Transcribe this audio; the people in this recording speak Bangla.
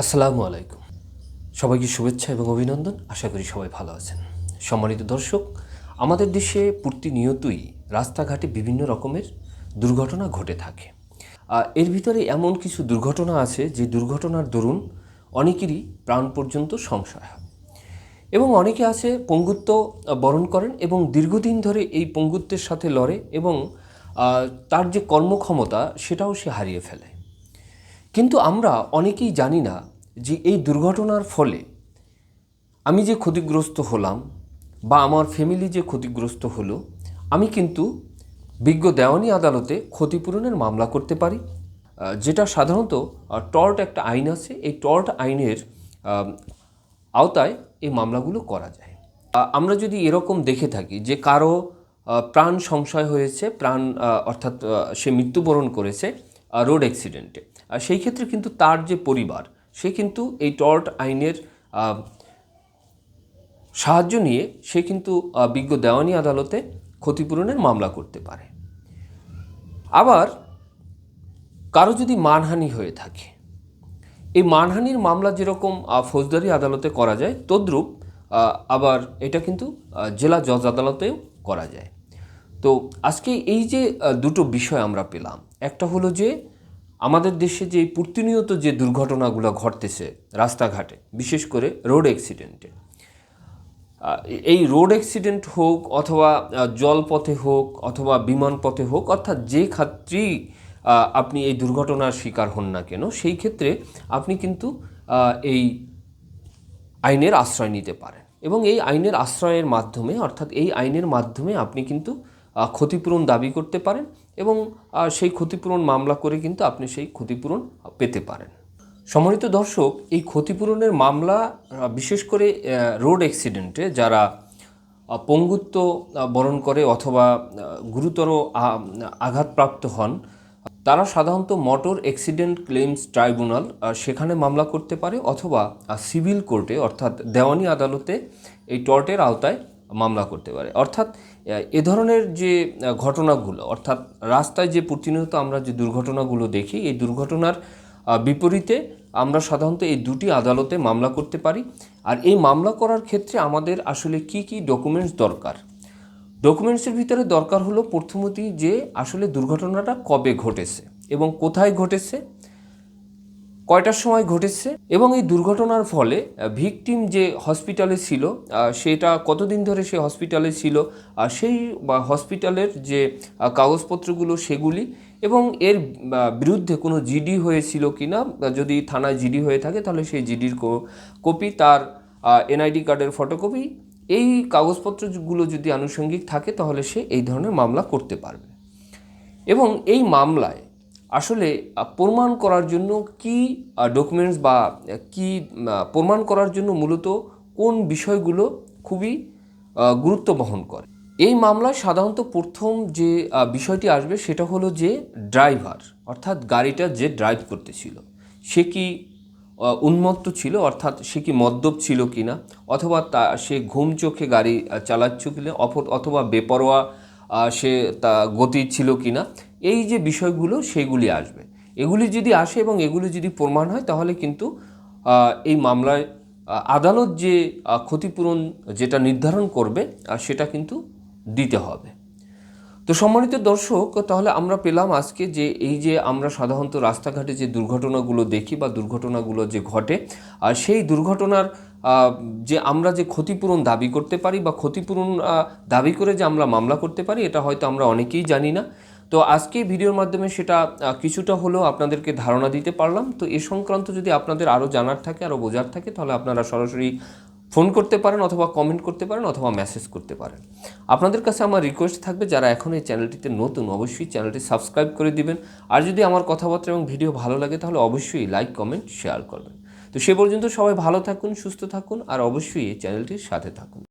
আসসালামু আলাইকুম। সবাইকে শুভেচ্ছা এবং অভিনন্দন। আশা করি সবাই ভালো আছেন। সম্মানিত দর্শক, আমাদের দেশে প্রতিনিয়তই রাস্তাঘাটে বিভিন্ন রকমের দুর্ঘটনা ঘটে থাকে। এর ভিতরে এমন কিছু দুর্ঘটনা আছে যে দুর্ঘটনার দরুন অনেকেরই প্রাণ পর্যন্ত সংশয় হয়। এবং অনেকে আছে পঙ্গুত্ব বরণ করেন এবং দীর্ঘদিন ধরে এই পঙ্গুত্বের সাথে লড়ে এবং তার যে কর্মক্ষমতা সেটাও সে হারিয়ে ফেলে। কিন্তু আমরা অনেকেই জানি না যে এই দুর্ঘটনার ফলে আমি যে ক্ষতিগ্রস্ত হলাম বা আমার ফ্যামিলি যে ক্ষতিগ্রস্ত হলো, আমি কিন্তু বিজ্ঞ দেওয়ানি আদালতে ক্ষতিপূরণের মামলা করতে পারি। যেটা সাধারণত টর্ট একটা আইন আছে। এই টর্ট আইনের আওতায় এই মামলাগুলো করা যায়। আমরা যদি এরকম দেখে থাকি যে কারও প্রাণ সংশয় হয়েছে, প্রাণ অর্থাৎ সে মৃত্যুবরণ করেছে রোড অ্যাক্সিডেন্টে সেই ক্ষেত্রে কিন্তু তার যে পরিবার, সে কিন্তু এই টর্ট আইনের সাহায্য নিয়ে সে কিন্তু বিজ্ঞ দেওয়ানি আদালতে ক্ষতিপূরণের মামলা করতে পারে। আবার কারও যদি মানহানি হয়ে থাকে, এই মানহানির মামলা যেরকম ফৌজদারি আদালতে করা যায়, তদ্রূপ আবার এটা কিন্তু জেলা জজ আদালতেও করা যায়। তো আজকে এই যে দুটো বিষয় আমরা পেলাম, একটা হলো যে আমাদের দেশে যে প্রতিনিয়ত যে দুর্ঘটনাগুলো ঘটতেছে রাস্তাঘাটে, বিশেষ করে রোড অ্যাক্সিডেন্টে এই রোড অ্যাক্সিডেন্ট হোক অথবা জলপথে হোক অথবা বিমান পথে হোক, অর্থাৎ যে ক্ষেত্রেই আপনি এই দুর্ঘটনার শিকার হন না কেন, সেই ক্ষেত্রে আপনি কিন্তু এই আইনের আশ্রয় নিতে পারেন। এবং এই আইনের আশ্রয়ের মাধ্যমে, অর্থাৎ এই আইনের মাধ্যমে আপনি কিন্তু ক্ষতিপূরণ দাবি করতে পারেন। এবং সেই ক্ষতিপূরণ মামলা করে কিন্তু আপনি সেই ক্ষতিপূরণ পেতে পারেন। সম্মানিত দর্শক, এই ক্ষতিপূরণের মামলা বিশেষ করে রোড অ্যাক্সিডেন্টে যারা পঙ্গুত্ব বরণ করে অথবা গুরুতর আঘাতপ্রাপ্ত হন, তারা সাধারণত মোটর অ্যাক্সিডেন্ট ক্লেমস ট্রাইব্যুনাল সেখানে মামলা করতে পারে অথবা সিভিল কোর্টে, অর্থাৎ দেওয়ানি আদালতে এই টর্টের আওতায় মামলা করতে পারে। অর্থাৎ এ ধরনের যে ঘটনাগুলো, অর্থাৎ রাস্তায় যে প্রতিনিয়ত আমরা যে দুর্ঘটনাগুলো দেখি, এই দুর্ঘটনার বিপরীতে আমরা সাধারণত এই দুটি আদালতে মামলা করতে পারি। আর এই মামলা করার ক্ষেত্রে আমাদের আসলে কি কি ডকুমেন্টস দরকার? ডকুমেন্টসের ভিতরে দরকার হলো প্রথমতই যে, আসলে দুর্ঘটনাটা কবে ঘটেছে এবং কোথায় ঘটেছে কয়টার সময় ঘটেছে এবং এই দুর্ঘটনার ফলে ভিকটিম যে হসপিটালে ছিল সেটা কতদিন ধরে সে হসপিটালে ছিল সেই হসপিটালের যে কাগজপত্রগুলো সেগুলি এবং এর বিরুদ্ধে কোনো জিডি হয়েছিল কি না যদি থানায় জিডি হয়ে থাকে তাহলে সেই জিডির কপি তার এনআইডি কার্ডের ফটোকপি এই কাগজপত্রগুলো যদি আনুষঙ্গিক থাকে তাহলে সে এই ধরনের মামলা করতে পারবে। এবং এই মামলায় আসলে প্রমাণ করার জন্য কি ডকুমেন্টস বা কি প্রমাণ করার জন্য মূলত কোন বিষয়গুলো খুবই গুরুত্ব বহন করে? এই মামলায় সাধারণত প্রথম যে বিষয়টি আসবে সেটা হলো যে ড্রাইভার অর্থাৎ গাড়িটা যে ড্রাইভ করতেছিল সে কি উন্মত্ত ছিল অর্থাৎ সে কি মদ্যপ ছিল কি না অথবা তা সে ঘুম চোখে গাড়ি আহ, চালাচ্ছিল কিনা অথবা বেপরোয়া সে তা গতি ছিল কি না এই যে বিষয়গুলো, সেগুলি আসবে। এগুলি যদি আসে এবং এগুলি যদি প্রমাণ হয়, তাহলে কিন্তু এই মামলায় আদালত যে ক্ষতিপূরণ যেটা নির্ধারণ করবে সেটা কিন্তু দিতে হবে। তো সম্মানিত দর্শক, তাহলে আমরা পেলাম আজকে যে, এই যে আমরা সাধারণত রাস্তাঘাটে যে দুর্ঘটনাগুলো দেখি বা দুর্ঘটনাগুলো যে ঘটে আর সেই দুর্ঘটনার যে আমরা যে ক্ষতিপূরণ দাবি করতে পারি বা ক্ষতিপূরণ দাবি করে যে আমরা মামলা করতে পারি, এটা হয়তো আমরা অনেকেই জানি না। তো আজকে ভিডিওর মাধ্যমে সেটা কিছুটা হলেও আপনাদেরকে ধারণা দিতে পারলাম। তো এ সংক্রান্ত যদি আপনাদের আরও জানার থাকে, আরও বোঝার থাকে, তাহলে আপনারা সরাসরি ফোন করতে পারেন অথবা কমেন্ট করতে পারেন অথবা মেসেজ করতে পারেন। আপনাদের কাছে আমার রিকোয়েস্ট থাকবে, যারা এখন এই চ্যানেলটিতে নতুন, অবশ্যই চ্যানেলটি সাবস্ক্রাইব করে দিবেন। আর যদি আমার কথাবার্তা এবং ভিডিও ভালো লাগে, তাহলে অবশ্যই লাইক কমেন্ট শেয়ার করবেন। তো সে পর্যন্ত সবাই ভালো থাকুন, সুস্থ থাকুন, আর অবশ্যই এই চ্যানেলটির সাথে থাকুন।